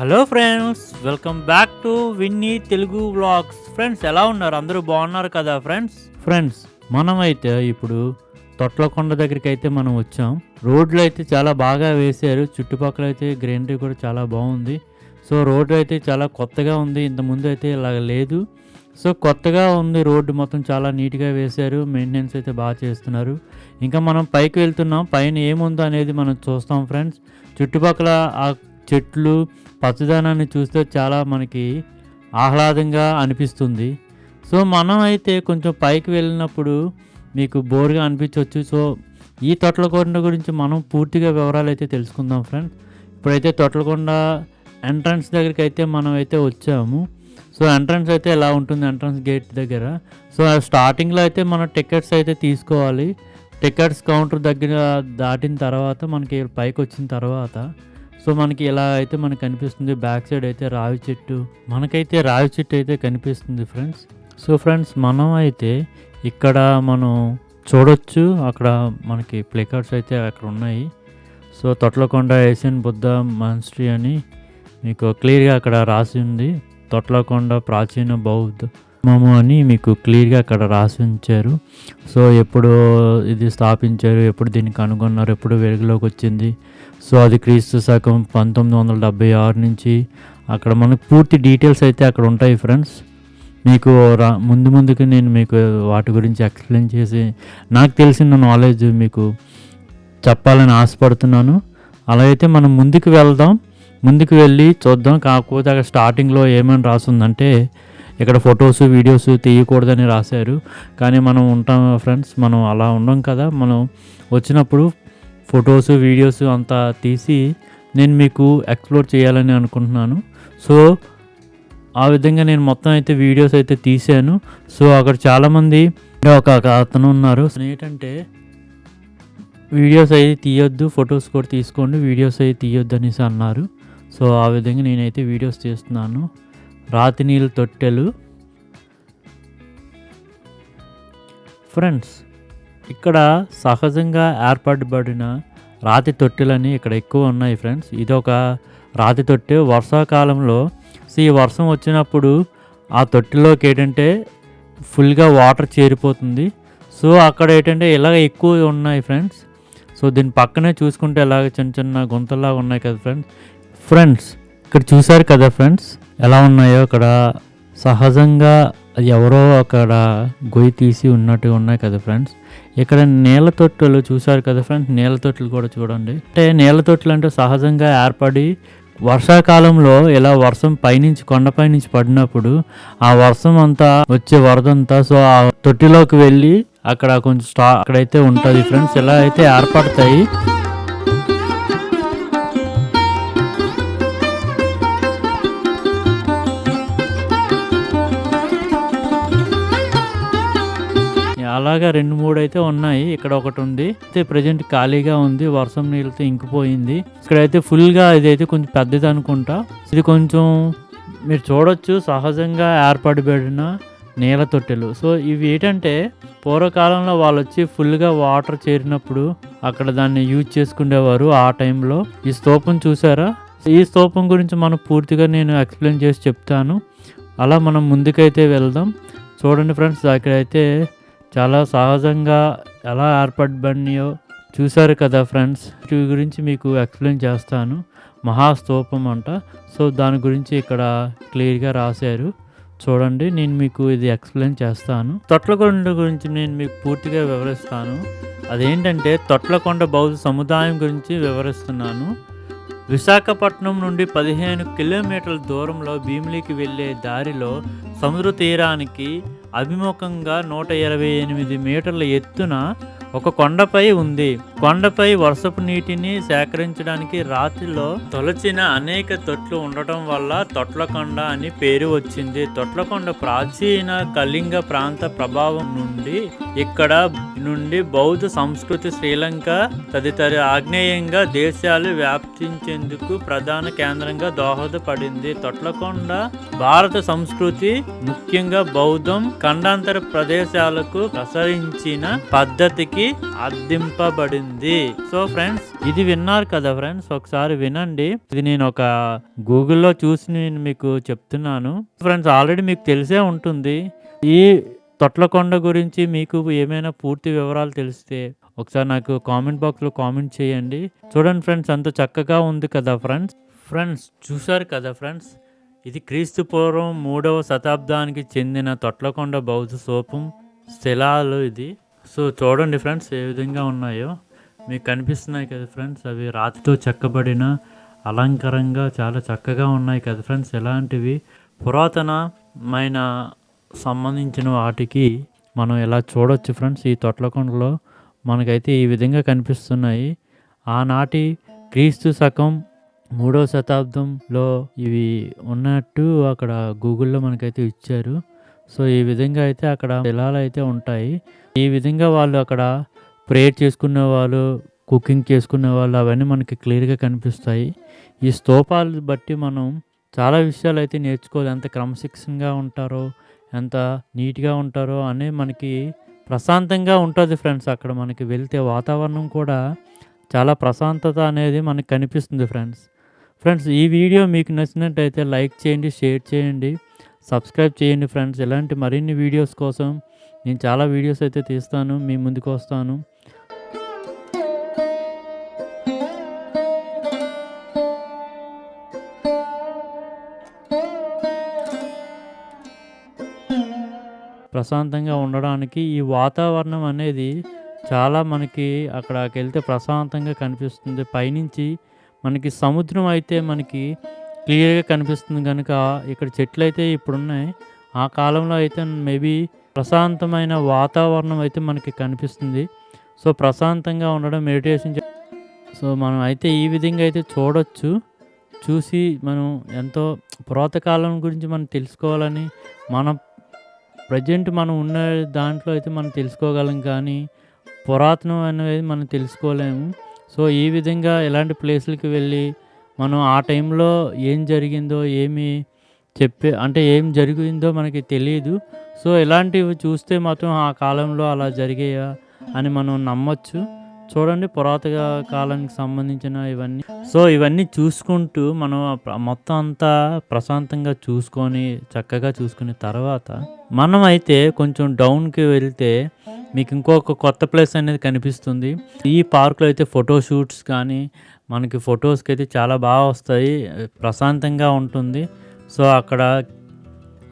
Hello friends welcome back to Vinny Telugu vlogs. Friends ఎలా ఉన్నారు? అందరూ బాగున్నారు కదా ఫ్రెండ్స్? ఫ్రెండ్స్ మనం అయితే ఇప్పుడు తొట్లకొండ దగ్గరికి అయితే మనం వచ్చాం. రోడ్లు అయితే చాలా బాగా వేశారు. చుట్టుపక్కల అయితే గ్రీనరీ కూడా చాలా బాగుంది. సో రోడ్డు అయితే చాలా కొత్తగా ఉంది. ఇంత ముందు అయితే ఇలా లేదు. సో కొత్తగా ఉంది రోడ్డు మొత్తం చాలా నీట్గా వేశారు. మెయింటెనెన్స్ అయితే బాగా చేస్తున్నారు. ఇంకా మనం పైకి వెళ్తున్నాం. పైన ఏముందో అనేది మనం చూస్తాం ఫ్రెండ్స్. చుట్టుపక్కల ఆ చెట్లు పచ్చదనాన్ని చూస్తే చాలా మనకి ఆహ్లాదంగా అనిపిస్తుంది. సో మనం అయితే కొంచెం పైకి వెళ్ళినప్పుడు మీకు బోర్గా అనిపించవచ్చు సో ఈ తొట్లకొండ గురించి మనం పూర్తిగా వివరాలు అయితే తెలుసుకుందాం ఫ్రెండ్స్. ఇప్పుడైతే తొట్లకొండ ఎంట్రన్స్ దగ్గరికి అయితే మనం అయితే వచ్చాము. సో ఎంట్రన్స్ అయితే ఎలా ఉంటుంది? ఎంట్రన్స్ గేట్ దగ్గర. సో స్టార్టింగ్లో అయితే మనం టికెట్స్ అయితే తీసుకోవాలి. టికెట్స్ కౌంటర్ దగ్గర దాటిన తర్వాత మనకి పైకి వచ్చిన తర్వాత సో మనకి ఇలా అయితే మనకి కనిపిస్తుంది బ్యాక్ సైడ్ అయితే రావి చెట్టు మనకైతే రావి చెట్టు అయితే కనిపిస్తుంది ఫ్రెండ్స్ సో ఫ్రెండ్స్ మనం అయితే ఇక్కడ మనం చూడొచ్చు అక్కడ మనకి ప్లేకార్డ్స్ అయితే అక్కడ ఉన్నాయి. So Thotlakonda Asian Buddha monastery అని మీకు క్లియర్గా అక్కడ రాసి ఉంది. తొట్లకొండ ప్రాచీన బౌద్ధ మము అని మీకు క్లియర్గా అక్కడ రాసి ఉంచారు. సో ఎప్పుడు ఇది స్థాపించారు ఎప్పుడు దీన్ని కనుగొన్నారు ఎప్పుడు వెలుగులోకి వచ్చింది. సో అది క్రీస్తు శకం పంతొమ్మిది వందల డెబ్బై ఆరు నుంచి అక్కడ మనకు పూర్తి డీటెయిల్స్ అయితే అక్కడ ఉంటాయి ఫ్రెండ్స్. మీకు రా ముందు ముందుకు నేను మీకు వాటి గురించి ఎక్స్ప్లెయిన్ చేసి నాకు తెలిసిన నాలెడ్జ్ మీకు చెప్పాలని ఆశపడుతున్నాను. అలా అయితే మనం ముందుకు వెళ్దాం. ముందుకు వెళ్ళి చూద్దాం. కాకపోతే అక్కడ స్టార్టింగ్లో ఏమని రాసిందంటే ఇక్కడ ఫొటోస్ వీడియోస్ తీయకూడదని రాశారు. కానీ మనం ఉంటాం ఫ్రెండ్స్ మనం అలా ఉండం కదా. మనం వచ్చినప్పుడు ఫొటోస్ వీడియోస్ అంతా తీసి నేను మీకు ఎక్స్ప్లోర్ చేయాలని అనుకుంటున్నాను. సో ఆ విధంగా నేను మొత్తం అయితే వీడియోస్ అయితే తీశాను. సో అక్కడ చాలామంది ఒక ఒక అతను ఉన్నారు. ఏంటంటే వీడియోస్ అయితే తీయొద్దు ఫొటోస్ కూడా తీసుకోండి వీడియోస్ అయితే తీయొద్దు అనేసి అన్నారు. సో ఆ విధంగా నేనైతే వీడియోస్ తీస్తున్నాను. రాతినీళ్ళు తొట్టెలు. ఫ్రెండ్స్ ఇక్కడ సహజంగా ఏర్పడబడిన రాతి తొట్టెలని ఇక్కడ ఎక్కువ ఉన్నాయి ఫ్రెండ్స్ ఇది ఒక రాతి తొట్టె. వర్షాకాలంలో సో ఈ వర్షం వచ్చినప్పుడు ఆ తొట్టెలోకి ఏంటంటే ఫుల్గా వాటర్ చేరిపోతుంది. సో అక్కడ ఏంటంటే ఇలాగ ఎక్కువ ఉన్నాయి ఫ్రెండ్స్ సో దీని పక్కనే చూసుకుంటే ఇలాగ చిన్న చిన్న గుంతలాగా ఉన్నాయి కదా ఫ్రెండ్స్ ఫ్రెండ్స్ ఇక్కడ చూసారు కదా ఫ్రెండ్స్ ఎలా ఉన్నాయో అక్కడ సహజంగా ఎవరో అక్కడ గొయ్యి తీసి ఉన్నట్టు ఉన్నాయి కదా ఫ్రెండ్స్. ఇక్కడ నీళ్ళ తొట్టులు చూసారు కదా ఫ్రెండ్స్ నీళ్ళ తొట్టులు కూడా చూడండి. అంటే నీళ్ళ తొట్టులు అంటే సహజంగా ఏర్పడి వర్షాకాలంలో ఇలా వర్షం పైనుంచి కొండపై నుంచి పడినప్పుడు ఆ వర్షం అంతా వచ్చే వరదంతా సో ఆ తొట్టిలోకి వెళ్ళి అక్కడ కొంచెం స్టా అక్కడైతే ఉంటుంది ఫ్రెండ్స్. ఇలా అయితే ఏర్పడతాయి. అలాగా రెండు మూడు అయితే ఉన్నాయి. ఇక్కడ ఒకటి ఉంది. అయితే ప్రజెంట్ ఖాళీగా ఉంది. వర్షం నీళ్ళతో ఇంకిపోయింది. ఇక్కడైతే ఫుల్గా ఇదైతే కొంచెం పెద్దది అనుకుంటా. ఇది కొంచెం మీరు చూడొచ్చు. సహజంగా ఏర్పడిబడిన నీళ్ళ తొట్టెలు. సో ఇవి ఏంటంటే పూర్వకాలంలో వాళ్ళు వచ్చి ఫుల్గా వాటర్ చేరినప్పుడు అక్కడ దాన్ని యూజ్ చేసుకునేవారు ఆ టైంలో ఈ స్తూపం చూసారా? ఈ స్తూపం గురించి మనం పూర్తిగా నేను ఎక్స్ప్లెయిన్ చేసి చెప్తాను. అలా మనం ముందుకైతే వెళ్దాం. చూడండి ఫ్రెండ్స్ అక్కడైతే చాలా సహజంగా ఎలా ఏర్పడబడినాయో చూశారు కదా ఫ్రెండ్స్. వీటి గురించి మీకు ఎక్స్ప్లెయిన్ చేస్తాను. మహాస్తూపం అంట. సో దాని గురించి ఇక్కడ క్లియర్గా రాశారు. చూడండి నేను మీకు ఇది ఎక్స్ప్లెయిన్ చేస్తాను. తొట్లకొండ గురించి నేను మీకు పూర్తిగా వివరిస్తాను. అదేంటంటే తొట్లకొండ బౌద్ధ సముదాయం గురించి వివరిస్తున్నాను. విశాఖపట్నం నుండి పదిహేను కిలోమీటర్ల దూరంలో భీమిలికి వెళ్ళే దారిలో సముద్ర తీరానికి అభిముఖంగా నూట ఇరవై ఎనిమిది మీటర్ల ఎత్తున ఒక కొండపై ఉంది. కొండపై వర్షపు నీటిని సేకరించడానికి రాత్రిలో తొలచిన అనేక తొట్లు ఉండటం వల్ల తొట్లకొండ అని పేరు వచ్చింది. తొట్లకొండ ప్రాచీన కళింగ ప్రాంత ప్రభావం నుండి ఇక్కడ నుండి బౌద్ధ సంస్కృతి శ్రీలంక తదితర ఆగ్నేయంగా దేశాలు వ్యాప్తించేందుకు ప్రధాన కేంద్రంగా దోహదపడింది. తొట్లకొండ భారత సంస్కృతి ముఖ్యంగా బౌద్ధం ఖండాంతర ప్రదేశాలకు ప్రసరించిన పద్ధతికి వారికి అద్దింపబడింది. సో ఫ్రెండ్స్ ఇది విన్నారు కదా ఫ్రెండ్స్ ఒకసారి వినండి. ఇది నేను ఒక గూగుల్లో చూసి నేను మీకు చెప్తున్నాను. ఫ్రెండ్స్ ఆల్రెడీ మీకు తెలిసే ఉంటుంది. ఈ తొట్లకొండ గురించి మీకు ఏమైనా పూర్తి వివరాలు తెలిస్తే ఒకసారి నాకు కామెంట్ బాక్స్లో కామెంట్ చేయండి. చూడండి ఫ్రెండ్స్ అంత చక్కగా ఉంది కదా ఫ్రెండ్స్ ఫ్రెండ్స్ చూశారు కదా ఫ్రెండ్స్ ఇది క్రీస్తు పూర్వం మూడవ శతాబ్దానికి చెందిన తొట్లకొండ బౌద్ధ సోపం శిలాలు ఇది. సో చూడండి ఫ్రెండ్స్ ఏ విధంగా ఉన్నాయో. మీకు కనిపిస్తున్నాయి కదా ఫ్రెండ్స్ అవి రాతితో చెక్కబడిన అలంకారంగా చాలా చక్కగా ఉన్నాయి కదా ఫ్రెండ్స్. ఎలాంటివి? పురాతనమైన సంబంధించిన వాటికి మనం ఇలా చూడొచ్చు ఫ్రెండ్స్. ఈ తొట్లకొండలో మనకైతే ఈ విధంగా కనిపిస్తున్నాయి. ఆనాటి క్రీస్తు శకం మూడవ శతాబ్దంలో ఇవి ఉన్నట్టు అక్కడ గూగుల్లో మనకైతే ఇచ్చారు. సో ఈ విధంగా అయితే అక్కడ శిలాలు అయితే ఉంటాయి. ఈ విధంగా వాళ్ళు అక్కడ ప్రేయర్ చేసుకునే వాళ్ళు కుకింగ్ చేసుకునే వాళ్ళు అవన్నీ మనకి క్లియర్గా కనిపిస్తాయి. ఈ స్తూపాలు బట్టి మనం చాలా విషయాలు అయితే నేర్చుకోవాలి. ఎంత క్రమశిక్షణగా ఉంటారో ఎంత నీట్గా ఉంటారో అనే మనకి ప్రశాంతంగా ఉంటుంది ఫ్రెండ్స్ అక్కడ మనకి వెళ్తే వాతావరణం కూడా చాలా ప్రశాంతత అనేది మనకి కనిపిస్తుంది ఫ్రెండ్స్. ఫ్రెండ్స్ ఈ వీడియో మీకు నచ్చినట్టయితే లైక్ చేయండి షేర్ చేయండి. సబ్స్క్రైబ్ చేయండి ఫ్రెండ్స్. ఇలాంటి మరిన్ని వీడియోస్ కోసం నేను చాలా వీడియోస్ అయితే తీస్తాను. మీ ముందుకు వస్తాను. ప్రశాంతంగా ఉండడానికి ఈ వాతావరణం అనేది చాలా మనకి అక్కడికి వెళ్తే ప్రశాంతంగా కనిపిస్తుంది. పైనుంచి మనకి సముద్రం అయితే మనకి క్లియర్గా కనిపిస్తుంది కనుక ఇక్కడ చెట్లు అయితే ఇప్పుడున్నాయి. ఆ కాలంలో అయితే మేబీ ప్రశాంతమైన వాతావరణం అయితే మనకి కనిపిస్తుంది. సో ప్రశాంతంగా ఉండడం మెడిటేషన్ సో మనం అయితే ఈ విధంగా అయితే చూడొచ్చు. చూసి మనం ఎంతో పురాతకాలం గురించి మనం తెలుసుకోవాలని మనం ప్రజెంట్ మనం ఉన్న దాంట్లో అయితే మనం తెలుసుకోగలం కానీ పురాతనం అనేది మనం తెలుసుకోలేము. సో ఈ విధంగా ఇలాంటి ప్లేసులకి వెళ్ళి మనం ఆ టైంలో ఏం జరిగిందో ఏమి చెప్పే అంటే ఏం జరిగిందో మనకి తెలియదు సో ఇలాంటివి చూస్తే మాత్రం ఆ కాలంలో అలా జరిగాయా అని మనం నమ్మొచ్చు. చూడండి పురాతన కాలానికి సంబంధించిన ఇవన్నీ. సో ఇవన్నీ చూసుకుంటూ మనం మొత్తం అంతా ప్రశాంతంగా చూసుకొని చక్కగా చూసుకున్న తర్వాత మనం అయితే కొంచెం డౌన్కి వెళ్తే మీకు ఇంకొక కొత్త ప్లేస్ అనేది కనిపిస్తుంది. ఈ పార్క్లో అయితే ఫోటో షూట్స్ కానీ మనకి ఫొటోస్కి అయితే చాలా బాగా వస్తాయి. ప్రశాంతంగా ఉంటుంది. సో అక్కడ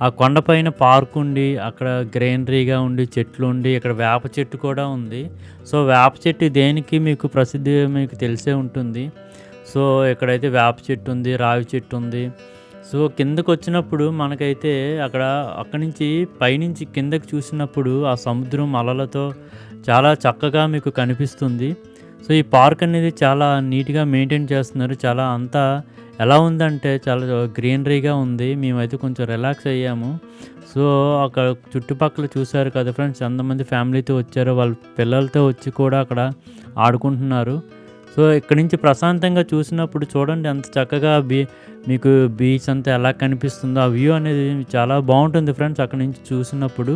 ఆ కొండపైన పార్క్ ఉండి అక్కడ గ్రీనరీగా ఉండి చెట్లు ఉండి ఇక్కడ వేప చెట్టు కూడా ఉంది. సో వేప చెట్టు దేనికి మీకు ప్రసిద్ధి మీకు తెలిసే ఉంటుంది. సో ఇక్కడైతే వేప చెట్టు ఉంది రావి చెట్టు ఉంది. సో కిందకు వచ్చినప్పుడు మనకైతే అక్కడ అక్కడి నుంచి పైనుంచి కిందకి చూసినప్పుడు ఆ సముద్రం అలలతో చాలా చక్కగా మీకు కనిపిస్తుంది. సో ఈ పార్క్ అనేది చాలా నీట్గా మెయింటైన్ చేస్తున్నారు. చాలా అంతా ఎలా ఉందంటే చాలా గ్రీనరీగా ఉంది. మేమైతే కొంచెం రిలాక్స్ అయ్యాము. సో అక్కడ చుట్టుపక్కల చూశారు కదా ఫ్రెండ్స్ ఎంతమంది ఫ్యామిలీతో వచ్చారు వాళ్ళ పిల్లలతో వచ్చి కూడా అక్కడ ఆడుకుంటున్నారు. సో ఇక్కడి నుంచి ప్రశాంతంగా చూసినప్పుడు చూడండి ఎంత చక్కగా బీ మీకు బీచ్ అంతా ఎలా కనిపిస్తుందో ఆ వ్యూ అనేది చాలా బాగుంటుంది ఫ్రెండ్స్ అక్కడ నుంచి చూసినప్పుడు.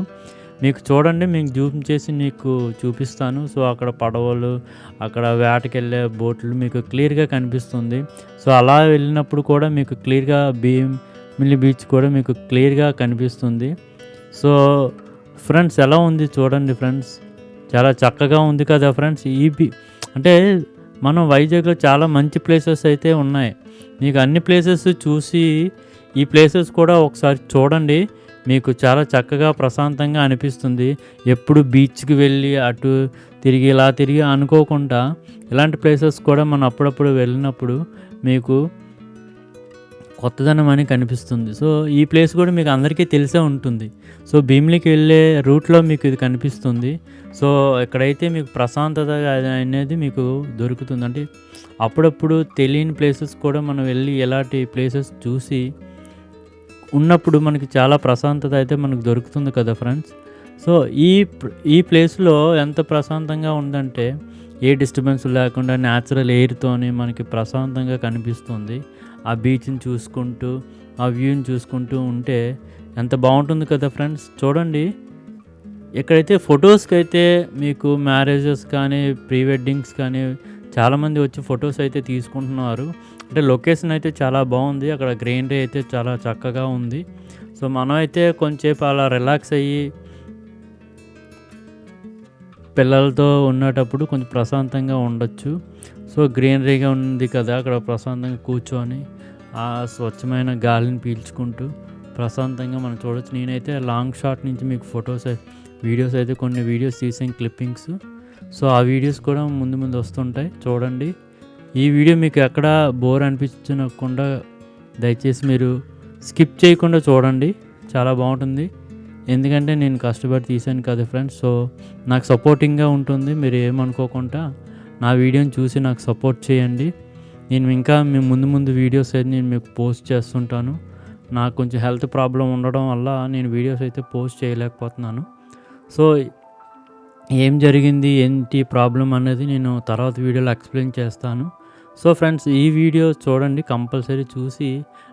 మీకు చూడండి మీకు జూమ్ చేసి మీకు చూపిస్తాను. సో అక్కడ పడవలు అక్కడ వేటకెళ్ళే బోట్లు మీకు క్లియర్గా కనిపిస్తుంది. సో అలా వెళ్ళినప్పుడు కూడా మీకు క్లియర్గా భీమ్ మిల్లి బీచ్ కూడా మీకు క్లియర్గా కనిపిస్తుంది. సో ఫ్రెండ్స్ ఎలా ఉంది చూడండి ఫ్రెండ్స్. చాలా చక్కగా ఉంది కదా ఫ్రెండ్స్. ఈ అంటే మనం వైజాగ్లో చాలా మంచి ప్లేసెస్ అయితే ఉన్నాయి. మీకు అన్ని ప్లేసెస్ చూసి ఈ ప్లేసెస్ కూడా ఒకసారి చూడండి. మీకు చాలా చక్కగా ప్రశాంతంగా అనిపిస్తుంది. ఎప్పుడు బీచ్కి వెళ్ళి అటు తిరిగి ఇలా తిరిగి అనుకోకుండా ఇలాంటి ప్లేసెస్ కూడా మనం అప్పుడప్పుడు వెళ్ళినప్పుడు మీకు కొత్తదనం అని కనిపిస్తుంది. సో ఈ ప్లేస్ కూడా మీకు అందరికీ తెలిసే ఉంటుంది. సో భీమిలికి వెళ్ళే రూట్లో మీకు ఇది కనిపిస్తుంది. సో ఇక్కడైతే మీకు ప్రశాంతత అనేది మీకు దొరుకుతుంది. అంటే అప్పుడప్పుడు తెలియని ప్లేసెస్ కూడా మనం వెళ్ళి ఎలాంటి ప్లేసెస్ చూసి ఉన్నప్పుడు మనకి చాలా ప్రశాంతత అయితే మనకు దొరుకుతుంది కదా ఫ్రెండ్స్. సో ఈ ఈ ప్లేస్లో ఎంత ప్రశాంతంగా ఉందంటే ఏ డిస్టర్బెన్స్ లేకుండా న్యాచురల్ ఎయిర్తోని మనకి ప్రశాంతంగా కనిపిస్తుంది. ఆ బీచ్ని చూసుకుంటూ ఆ వ్యూని చూసుకుంటూ ఉంటే ఎంత బాగుంటుంది కదా ఫ్రెండ్స్. చూడండి. ఇక్కడైతే ఫొటోస్కి అయితే మీకు మ్యారేజెస్ కానీ ప్రీ వెడ్డింగ్స్ కానీ చాలామంది వచ్చి ఫొటోస్ అయితే తీసుకుంటున్నారు. అంటే లొకేషన్ అయితే చాలా బాగుంది. అక్కడ గ్రీనరీ అయితే చాలా చక్కగా ఉంది. సో మనం అయితే కొంచెంసేపు అలా రిలాక్స్ అయ్యి పిల్లలతో ఉన్నటప్పుడు కొంచెం ప్రశాంతంగా ఉండొచ్చు. సో గ్రీనరీగా ఉంది కదా అక్కడ ప్రశాంతంగా కూర్చొని ఆ స్వచ్ఛమైన గాలిని పీల్చుకుంటూ ప్రశాంతంగా మనం చూడొచ్చు. నేనైతే లాంగ్ షాట్ నుంచి మీకు ఫొటోస్ వీడియోస్ అయితే కొన్ని వీడియోస్ తీసాను క్లిప్పింగ్స్ సో ఆ వీడియోస్ కూడా ముందు ముందు వస్తుంటాయి. చూడండి. ఈ వీడియో మీకు ఎక్కడ బోర్ అనిపించకుండా దయచేసి మీరు స్కిప్ చేయకుండా చూడండి. చాలా బాగుంటుంది. ఎందుకంటే నేను కష్టపడి తీశాను కదా ఫ్రెండ్స్. సో నాకు సపోర్టింగ్గా ఉంటుంది. మీరు ఏమనుకోకుండా నా వీడియోని చూసి నాకు సపోర్ట్ చేయండి. నేను ఇంకా మీ ముందు ముందు వీడియోస్ అయితే నేను మీకు పోస్ట్ చేస్తుంటాను. నాకు కొంచెం హెల్త్ ప్రాబ్లం ఉండడం వల్ల నేను వీడియోస్ అయితే పోస్ట్ చేయలేకపోతున్నాను. సో ఏం జరిగింది? ఏంటి ప్రాబ్లం అనేది నేను తర్వాత వీడియోలో ఎక్స్ప్లెయిన్ చేస్తాను. సో ఫ్రెండ్స్ ఈ వీడియో చూడండి కంపల్సరీ చూసి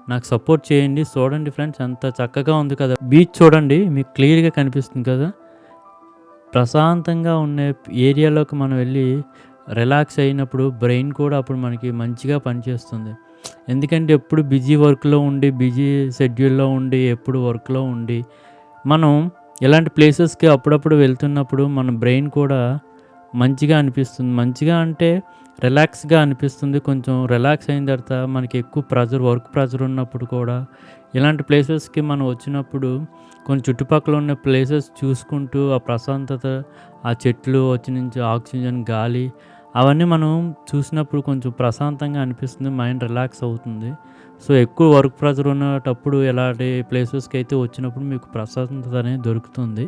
నాకు సపోర్ట్ చేయండి. చూడండి ఫ్రెండ్స్ ఎంత చక్కగా ఉంది కదా. బీచ్ చూడండి మీకు క్లియర్గా కనిపిస్తుంది కదా. ప్రశాంతంగా ఉండే ఏరియాలోకి మనం వెళ్ళి రిలాక్స్ అయినప్పుడు బ్రెయిన్ కూడా అప్పుడు మనకి మంచిగా పనిచేస్తుంది. ఎందుకంటే ఎప్పుడు బిజీ వర్క్లో ఉండి బిజీ షెడ్యూల్లో ఉండి ఎప్పుడు వర్క్లో ఉండి మనం ఇలాంటి ప్లేసెస్కి అప్పుడప్పుడు వెళ్తున్నప్పుడు మన బ్రెయిన్ కూడా మంచిగా అనిపిస్తుంది. మంచిగా అంటే రిలాక్స్గా అనిపిస్తుంది. కొంచెం రిలాక్స్ అయిన తర్వాత మనకి ఎక్కువ ప్రెజర్ వర్క్ ప్రెజర్ ఉన్నప్పుడు కూడా ఇలాంటి ప్లేసెస్కి మనం వచ్చినప్పుడు కొన్ని చుట్టుపక్కల ఉన్న ప్లేసెస్ చూసుకుంటూ ఆ ప్రశాంతత ఆ చెట్లు వచ్చి నుంచి ఆక్సిజన్ గాలి అవన్నీ మనం చూసినప్పుడు కొంచెం ప్రశాంతంగా అనిపిస్తుంది. మైండ్ రిలాక్స్ అవుతుంది. సో ఎక్కువ వర్క్ ప్రెజర్ ఉన్నటప్పుడు ఎలాంటి ప్లేసెస్కి అయితే వచ్చినప్పుడు మీకు ప్రశాంతత అనేది దొరుకుతుంది.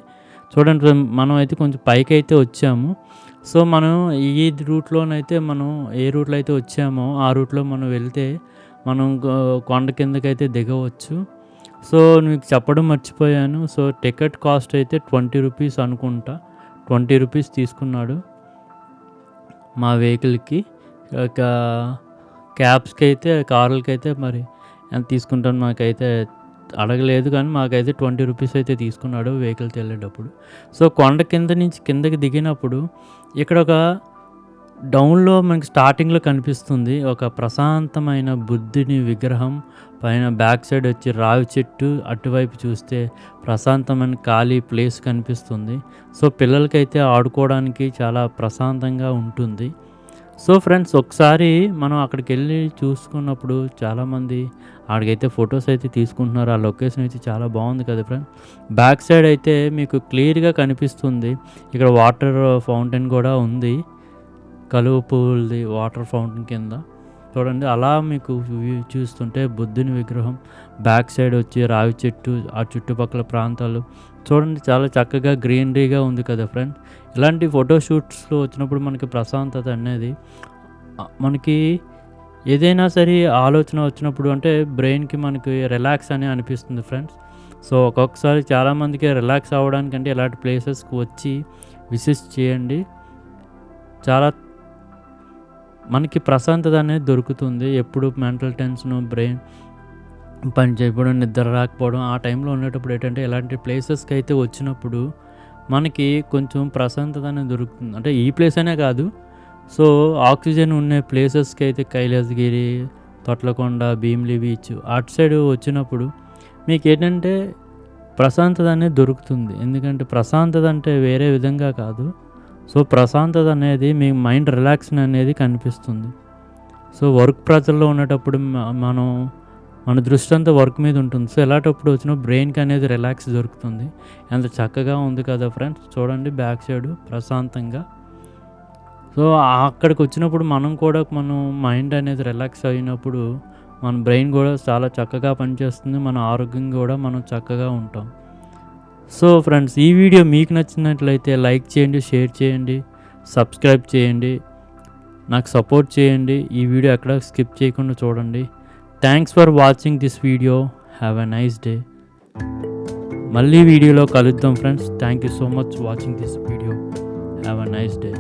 చూడండి మనం అయితే కొంచెం పైకి అయితే వచ్చాము. సో మనం ఈ రూట్లోనైతే మనం ఏ రూట్లో అయితే వచ్చామో ఆ రూట్లో మనం వెళ్తే మనం కొండ కిందకైతే దిగవచ్చు. సో మీకు చెప్పడం మర్చిపోయాను. సో టికెట్ కాస్ట్ అయితే ట్వంటీ రూపీస్ అనుకుంటా. ట్వంటీ రూపీస్ తీసుకున్నాడు మా వెహికల్కి. క్యాబ్స్కి అయితే కార్లకి అయితే మరి ఎంత తీసుకుంటాను మాకైతే అడగలేదు కానీ మాకైతే ట్వంటీ రూపీస్ అయితే తీసుకున్నాడు వెహికల్కి వెళ్ళేటప్పుడు సో కొండ కింద నుంచి కిందకి దిగినప్పుడు ఇక్కడ ఒక డౌన్లో మనకి స్టార్టింగ్లో కనిపిస్తుంది ఒక ప్రశాంతమైన బుద్ధుని విగ్రహం. పైన బ్యాక్ సైడ్ వచ్చి రావి చెట్టు అటువైపు చూస్తే ప్రశాంతమైన ఖాళీ ప్లేస్ కనిపిస్తుంది. సో పిల్లలకైతే ఆడుకోవడానికి చాలా ప్రశాంతంగా ఉంటుంది. సో ఫ్రెండ్స్ ఒకసారి మనం అక్కడికి వెళ్ళి చూసుకున్నప్పుడు చాలామంది ఆడికైతే ఫొటోస్ అయితే తీసుకుంటున్నారు. ఆ లొకేషన్ అయితే చాలా బాగుంది కదా ఫ్రెండ్ బ్యాక్ సైడ్ అయితే మీకు క్లియర్గా కనిపిస్తుంది. ఇక్కడ వాటర్ ఫౌంటైన్ కూడా ఉంది. కలువ పువ్వులది వాటర్ ఫౌంటైన్ కింద. చూడండి అలా మీకు వ్యూ చూస్తుంటే బుద్ధుని విగ్రహం. బ్యాక్ సైడ్ వచ్చి రావి చెట్టు ఆ చుట్టుపక్కల ప్రాంతాలు. చూడండి చాలా చక్కగా గ్రీనరీగా ఉంది కదా ఫ్రెండ్ ఇలాంటి ఫోటోషూట్స్లో వచ్చినప్పుడు మనకి ప్రశాంతత అనేది మనకి ఏదైనా సరే ఆలోచన వచ్చినప్పుడు అంటే బ్రెయిన్కి మనకి రిలాక్స్ అని అనిపిస్తుంది ఫ్రెండ్స్ సో ఒక్కొక్కసారి చాలామందికి రిలాక్స్ అవ్వడానికంటే ఇలాంటి ప్లేసెస్కి వచ్చి విసిట్ చేయండి. చాలా మనకి ప్రశాంతత అనేది దొరుకుతుంది. ఎప్పుడు మెంటల్ టెన్షన్ బ్రెయిన్ పని చేయకపోవడం నిద్ర రాకపోవడం ఆ టైంలో ఉండేటప్పుడు ఏంటంటే ఇలాంటి ప్లేసెస్కి అయితే వచ్చినప్పుడు మనకి కొంచెం ప్రశాంతత అనేది దొరుకుతుంది. అంటే ఈ ప్లేస్ అనే కాదు. సో ఆక్సిజన్ ఉండే ప్లేసెస్కి అయితే కైలాసగిరి తొట్లకొండ భీమిలి బీచ్ అటు సైడ్ వచ్చినప్పుడు మీకు ఏంటంటే ప్రశాంతత అనేది దొరుకుతుంది. ఎందుకంటే ప్రశాంతత అంటే వేరే విధంగా కాదు. సో ప్రశాంతత అనేది మీ మైండ్ రిలాక్షన్ అనేది కనిపిస్తుంది. సో వర్క్ ప్రెజర్లో ఉండేటప్పుడు మనం మన దృష్టి అంతా వర్క్ మీద ఉంటుంది. సో ఎలాంటప్పుడు వచ్చిన బ్రెయిన్కి అనేది రిలాక్స్ దొరుకుతుంది. ఎంత చక్కగా ఉంది కదా ఫ్రెండ్స్ చూడండి బ్యాక్ సైడ్ ప్రశాంతంగా. సో అక్కడికి వచ్చినప్పుడు మనం కూడా మనం మైండ్ అనేది రిలాక్స్ అయినప్పుడు మన బ్రెయిన్ కూడా చాలా చక్కగా పనిచేస్తుంది. మన ఆరోగ్యం కూడా మనం చక్కగా ఉంటాం. సో ఫ్రెండ్స్ ఈ వీడియో మీకు నచ్చినట్లయితే లైక్ చేయండి షేర్ చేయండి సబ్స్క్రైబ్ చేయండి. నాకు సపోర్ట్ చేయండి. ఈ వీడియో ఎక్కడ స్కిప్ చేయకుండా చూడండి. Thanks for watching this video have a nice day మళ్ళీ వీడియోలో కలుద్దాం friends thank you so much watching this video have a nice day